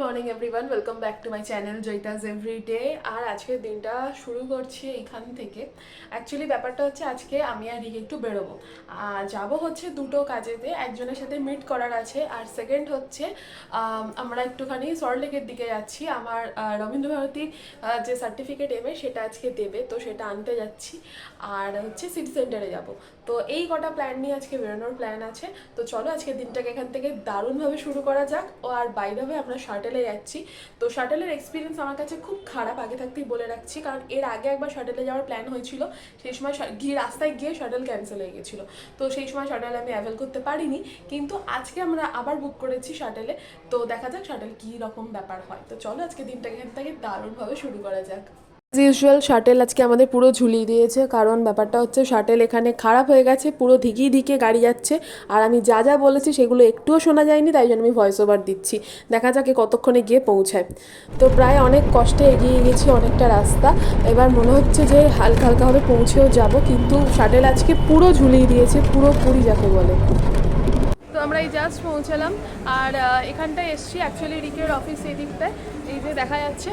Morning everyone welcome back to my channel জয়িতাজ everyday আর আজকের দিনটা শুরু করছি এইখান থেকে। অ্যাকচুয়ালি ব্যাপারটা হচ্ছে আজকে আমি আর রিক একটু বেরোবো। আর যাব হচ্ছে দুটো কাজেতে, একজনের সাথে মিট করার আছে, আর সেকেন্ড হচ্ছে আমরা একটুখানি সল্টলেকের দিকে যাচ্ছি। আমার রবীন্দ্রভারতী যে সার্টিফিকেট এমে সেটা আজকে দেবে, তো সেটা আনতে যাচ্ছি। আর হচ্ছে সিটি সেন্টারে যাব। তো এই কটা প্ল্যান নিয়ে আজকে বেরোনোর প্ল্যান আছে। তো চলো আজকের দিনটাকে এখান থেকে দারুণভাবে শুরু করা যাক। আর বাইরে আমরা শাটেলে যাচ্ছি। তো শাটেলের এক্সপিরিয়েন্স আমার কাছে খুব খারাপ, আগে থাকতেই বলে রাখছি। কারণ এর আগে একবার শাটেলে যাওয়ার প্ল্যান হয়েছিল। সেই সময় গিয়ে রাস্তায় গিয়ে শাটেল ক্যান্সেল হয়ে গেছিল। তো সেই সময় শাটেল আমি অ্যাভেল করতে পারিনি। কিন্তু আজকে আমরা আবার বুক করেছি শাটেলে তো দেখা যাক শাটেল কী রকম ব্যাপার হয়। তো চলো আজকে দিনটাকে এখান থেকে দারুণভাবে শুরু করা যাক। অ্যাজ ইউজুয়াল শাটেল আজকে আমাদের পুরো ঝুলিয়ে দিয়েছে। কারণ ব্যাপারটা হচ্ছে শাটেল এখানে খারাপ হয়ে গেছে, পুরো ধিকিয়ে ধিকে গাড়ি যাচ্ছে। আর আমি যা যা বলেছি সেগুলো একটুও শোনা যায়নি, তাই জন্য আমি ভয়েস ওভার দিচ্ছি। দেখা যাক কতক্ষণে গিয়ে পৌঁছায়। তো প্রায় অনেক কষ্টে এগিয়ে গেছি অনেকটা রাস্তা। এবার মনে হচ্ছে যে হালকা হালকাভাবে পৌঁছেও যাব, কিন্তু শাটেল আজকে পুরো ঝুলিয়ে দিয়েছে, পুরো পুরি যাকে বলে। আমরা এই জাস্ট পৌঁছালাম। আর এখানটায় এসছি অ্যাকচুয়ালি রিকের অফিস এই দিকটায় এই যে দেখা যাচ্ছে।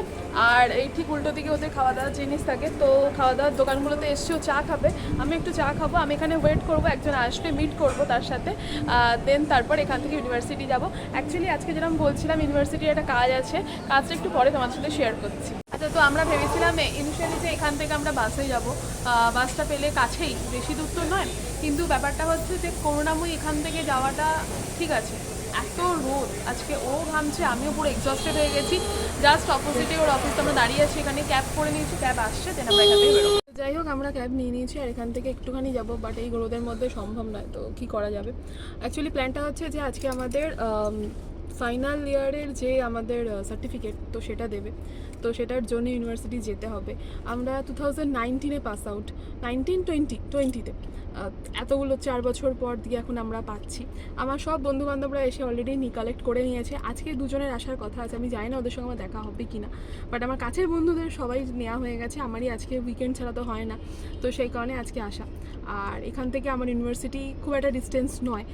আর এই ঠিক উল্টো দিকে ওদের খাওয়া দাওয়ার জিনিস থাকে। তো খাওয়া দাওয়ার দোকানগুলোতে এসছি ও চা খাবে। আমি একটু চা খাব, আমি এখানে ওয়েট করব, একজন আসলে মিট করব তার সাথে। দেন তারপর এখান থেকে ইউনিভার্সিটি যাব। অ্যাকচুয়ালি আজকে যেরকম বলছিলাম ইউনিভার্সিটির একটা কাজ আছে। কাজটা একটু পরে তোমার সাথে শেয়ার করছি। আচ্ছা তো আমরা ভেবেছিলাম ইনিশিয়ালি যে এখান থেকে আমরা বাসে যাব। বাসটা পেলে কাছেই, বেশি দূর তো নয়। কিন্তু ব্যাপারটা হচ্ছে যে করুণাময়ী এখান থেকে যাওয়াটা ঠিক আছে। এত রোদ, আজকে ও ঘামছে আমিও পুরো এক্সস্টেড হয়ে গেছি। জাস্ট অপোজিটে ওর অফিস আমরা দাঁড়িয়ে আছি, এখানে ক্যাব করে নিয়েছি ক্যাব আসছে দেন আমরা এখান থেকে যাই হোক, আমরা ক্যাব নিয়ে নিয়েছি, আর এখান থেকে একটুখানি যাব বাট এই রোদের মধ্যে সম্ভব নয়, তো কি করা যাবে? অ্যাকচুয়ালি প্ল্যানটা হচ্ছে যে আজকে আমাদের ফাইনাল ইয়ারের যে আমাদের সার্টিফিকেট তো সেটা দেবে। তো সেটার জন্য ইউনিভার্সিটি যেতে হবে। আমরা টু থাউজেন্ড নাইনটিনে পাস আউট নাইনটিন টোয়েন্টি টোয়েন্টিতে এতগুলো চার বছর পর দিয়ে এখন আমরা পাচ্ছি। আমার সব বন্ধু বান্ধবরা এসে অলরেডি নি কালেক্ট করে নিয়েছে। আজকে দুজনের আসার কথা আছে। আমি জানি না ওদের সঙ্গে আমার দেখা হবে কি না বাট আমার কাছের বন্ধুদের সবাই নেওয়া হয়ে গেছে। আমারই আজকে উইকেন্ড ছাড়া তো হয় না। তো সেই কারণে আজকে আসা। আর এখান থেকে আমার ইউনিভার্সিটি খুব একটা ডিস্টেন্স নয়।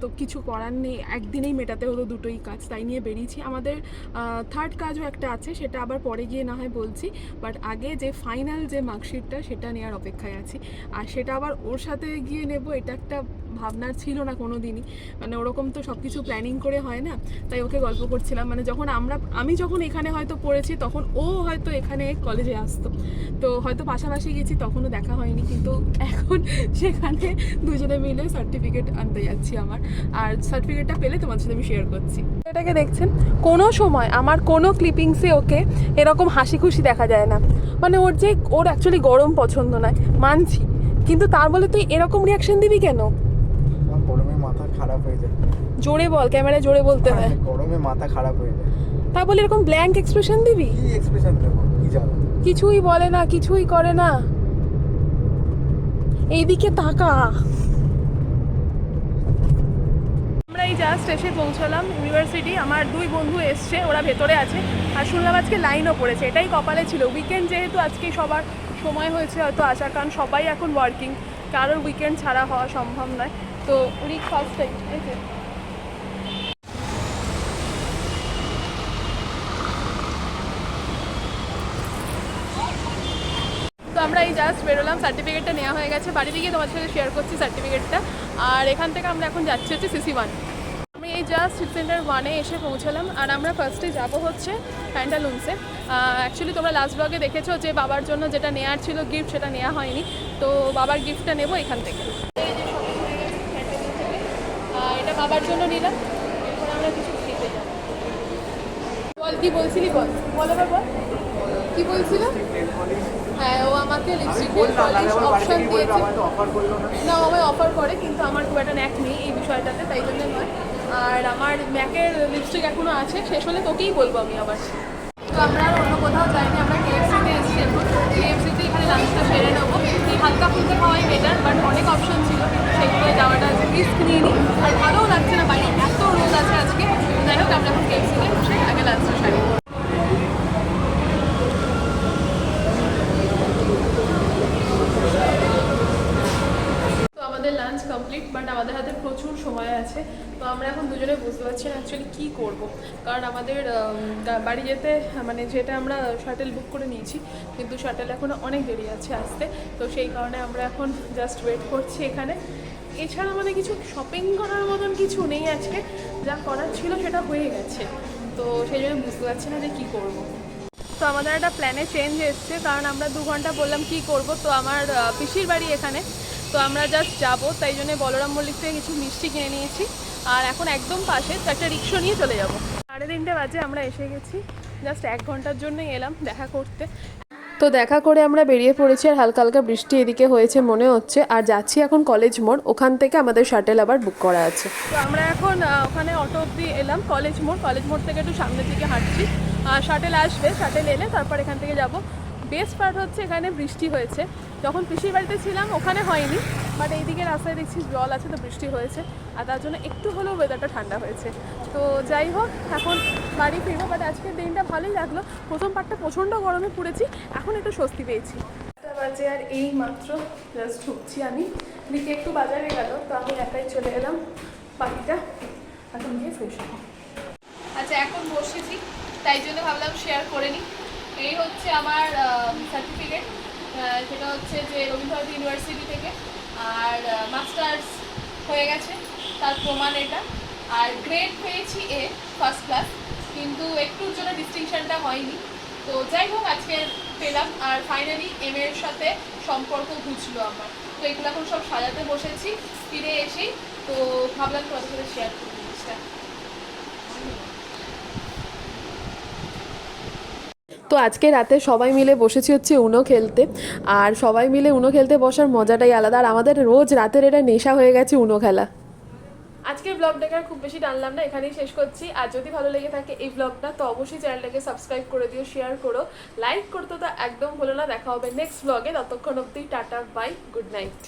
তো কিছু করার নেই। একদিনেই মেটাতে হলো দুটোই কাজ, তাই নিয়ে বেরিয়েছি। আমাদের থার্ড কাজও একটা আছে, সেটা আবার পরে গিয়ে না হয় বলছি বাট আগে যে ফাইনাল যে মার্কশিটটা সেটা নেওয়ার অপেক্ষায় আছি। আর সেটা আবার ওর সাথে গিয়ে নেব, এটা একটা ভাবনার ছিল না কোনো দিনই মানে ওরকম তো সব কিছু প্ল্যানিং করে হয় না, তাই ওকে গল্প করছিলাম। মানে যখন আমরা, আমি যখন এখানে হয়তো পড়েছি, তখন ও হয়তো এখানে কলেজে আসতো। তো হয়তো পাশাপাশি গেছি, তখনও দেখা হয়নি। কিন্তু এখন সেখানে দুজনে মিলে সার্টিফিকেট আনতে যাচ্ছি আমার। আর সার্টিফিকেটটা পেলে তোমার সাথে আমি শেয়ার করছি। এটাকে দেখছেন, কোনো সময় আমার কোনো ক্লিপিংসে ওকে এরকম হাসি খুশি দেখা যায় না। মানে ওর যে, ওর অ্যাকচুয়ালি গরম পছন্দ নয়, মানছি। কিন্তু তার বলে তুই এরকম রিয়াকশন দিবি কেন? খারাপ হয়ে যায়। জোরে বল ক্যামেরায় জোরে বলতে হয় গরমে মাথা খারাপ হয়ে যায়। তা বলে এরকম ব্ল্যাঙ্ক এক্সপ্রেশন দিবি? কি এক্সপ্রেশন দেবো? কি জানো? কিছুই বলে না কিছুই করে না। এইদিকে তাকা। আমরা এই জাস্ট এসে পৌঁছালাম ইউনিভার্সিটি আমার দুই বন্ধু এসছে ওরা ভেতরে আছে। আর শুনলাম আজকে লাইনও পড়েছে এটাই কপালে ছিল। উইকেন্ড যেহেতু আজকে সবার সময় হয়েছে হয়তো আসার কারণ সবাই এখন ওয়ার্কিং কারোর উইকেন্ড ছাড়া হওয়া সম্ভব নয়। তো উনি ফার্স্ট টাইম তো আমরা এই জাস্ট বেরোলাম সার্টিফিকেটটা নেওয়া হয়ে গেছে। বাড়িতে গিয়ে তোমার সাথে শেয়ার করছি সার্টিফিকেটটা আর এখান থেকে আমরা এখন যাচ্ছি হচ্ছে সিসি ওয়ান আমি এই জাস্ট সিটি সেন্টার ওয়ানে এসে পৌঁছালাম। আর আমরা ফার্স্টে যাব হচ্ছে প্যান্টালুন্সে অ্যাকচুয়ালি তোমরা লাস্ট ব্লগে দেখেছ যে বাবার জন্য যেটা নেওয়ার ছিল গিফট সেটা নেওয়া হয়নি। তো বাবার গিফটটা নেব এখান থেকে। বাবার জন্য নিলাম এরপর আমরা কিছু খেতে যাব। বল কি বলছিলি বল? বল বল। কি বলছিল? হ্যাঁ ও আমাকে লিপস্টিক পলিশ অপশন দিয়েছে। না। ও আমায় অফার করে কিন্তু আমার খুব একটা ন্যাক নেই এই বিষয়টাতে তাই জন্য নয়। আর আমার ম্যাকের লিপস্টিক এখনও আছে শেষ হলে তোকেই বলব আমি আবার। তো আমরা আর অন্য কোথাও যাইনি আমরা কেএফসিতে এসেছি এখন। কেএফসিতে এখানে লাঞ্চটা সেরে নেব। হালকা ফুলকা খাওয়াই বেটার বাট অনেক অপশন ছিল। সেগুলো যাওয়াটা রিস্ক নিয়ে নিই। আর ভালোও লাগছে না বাড়ি এত রোদ আছে আজকে যাই হোক আমরা এখন কেএফসিতে আগে লাঞ্চটা সারি তো আমাদের প্রচুর সময় আছে, তো আমরা এখন দুজনে বুঝতে পারছি না অ্যাকচুয়ালি কী করব কারণ আমাদের বাড়ি যেতে মানে যেটা আমরা শাটেল বুক করে নিয়েছি, কিন্তু শাটেল এখনও অনেক দেরি আছে আসতে, তো সেই কারণে আমরা এখন জাস্ট ওয়েট করছি এখানে এছাড়া আমাদের কিছু শপিং করার মতন কিছু নেই আজকে, যা করার ছিল সেটা হয়ে গেছে, তো সেই জন্য বুঝতে পারছি না যে কী করব। তো আমাদের একটা প্ল্যানে চেঞ্জ এসছে, কারণ আমরা দু ঘণ্টা বললাম কি করব, তো আমার পিসির বাড়ি এখানে তো আমরা জাস্ট যাব, তাই জন্য বলরাম মল্লিক থেকে কিছু মিষ্টি কিনে নিয়েছি। আর এখন একদম পাশে তো একটা রিক্সা নিয়ে চলে যাব। সাড়ে তিনটে বাজে আমরা এসে গেছি জাস্ট এক ঘণ্টার জন্যই এলাম দেখা করতে। তো দেখা করে আমরা বেরিয়ে পড়েছি আর হালকা হালকা বৃষ্টি এদিকে হয়েছে মনে হচ্ছে। আর যাচ্ছি এখন কলেজ মোড়, ওখান থেকে আমাদের শাটেল আবার বুক করা আছে। তো আমরা এখন ওখানে অটো অব্দি এলাম কলেজ মোড় কলেজ মোড় থেকে একটু সামনের দিকে হাঁটছি। শাটেল আসবে শাটেল এলে তারপর এখান থেকে যাব। বেস্ট পার্ট হচ্ছে এখানে বৃষ্টি হয়েছে। যখন পিসির বাড়িতে ছিলাম, ওখানে হয়নি বাট এইদিকে রাস্তায় দেখছি জল আছে তো বৃষ্টি হয়েছে, আর তার জন্য একটু হলেও ওয়েদারটা ঠান্ডা হয়েছে। তো যাই হোক, এখন বাড়ি ফিরবো বাট আজকের দিনটা ভালোই লাগল। প্রথম পার্টটা প্রচণ্ড গরমে পড়েছি, এখন একটু স্বস্তি পেয়েছি। বাজে আর এই মাত্র জাস্ট ঢুকছি আমি। দিকে একটু বাজারে গেল, তো আমি একাই চলে এলাম বাকিটা এখন গিয়ে ফ্রেশ আচ্ছা এখন বসেছি, তাই জন্য ভাবলাম শেয়ার করে নিই। এই হচ্ছে আমার সার্টিফিকেট সেটা হচ্ছে যে রবীন্দ্রভারতী ইউনিভার্সিটি থেকে। আর মাস্টার্স হয়ে গেছে, তার প্রমাণ এটা। আর গ্রেড পেয়েছি এ ফার্স্ট ক্লাস কিন্তু একটুর জন্য ডিস্টিংশনটা হয়নি। তো যাই হোক, আজকে পেলাম। আর ফাইনালি এম এর সাথে সম্পর্ক ঘুচলো আমার। তো এগুলো এখন সব সাজাতে বসেছি, ফিরে এসেই। তো ভাবলাম তোমাদের সাথে শেয়ার করি জিনিসটা। তো আজকে রাতে সবাই মিলে বসেছি হচ্ছে উনো খেলতে। আর সবাই মিলে উনো খেলতে বসার মজাটাই আলাদা। আর আমাদের রোজ রাতের এটা নেশা হয়ে গেছে উনো খেলা। আজকের ব্লগটাকে আর খুব বেশি টানলাম না, এখানেই শেষ করছি। আর যদি ভালো লেগে থাকে এই ব্লগটা তো অবশ্যই চ্যানেলটাকে সাবস্ক্রাইব করে দিও শেয়ার করো। লাইক করতে তো একদম ভুলো না। দেখা হবে নেক্সট ব্লগে ততক্ষণ অবধি টাটা বাই গুড নাইট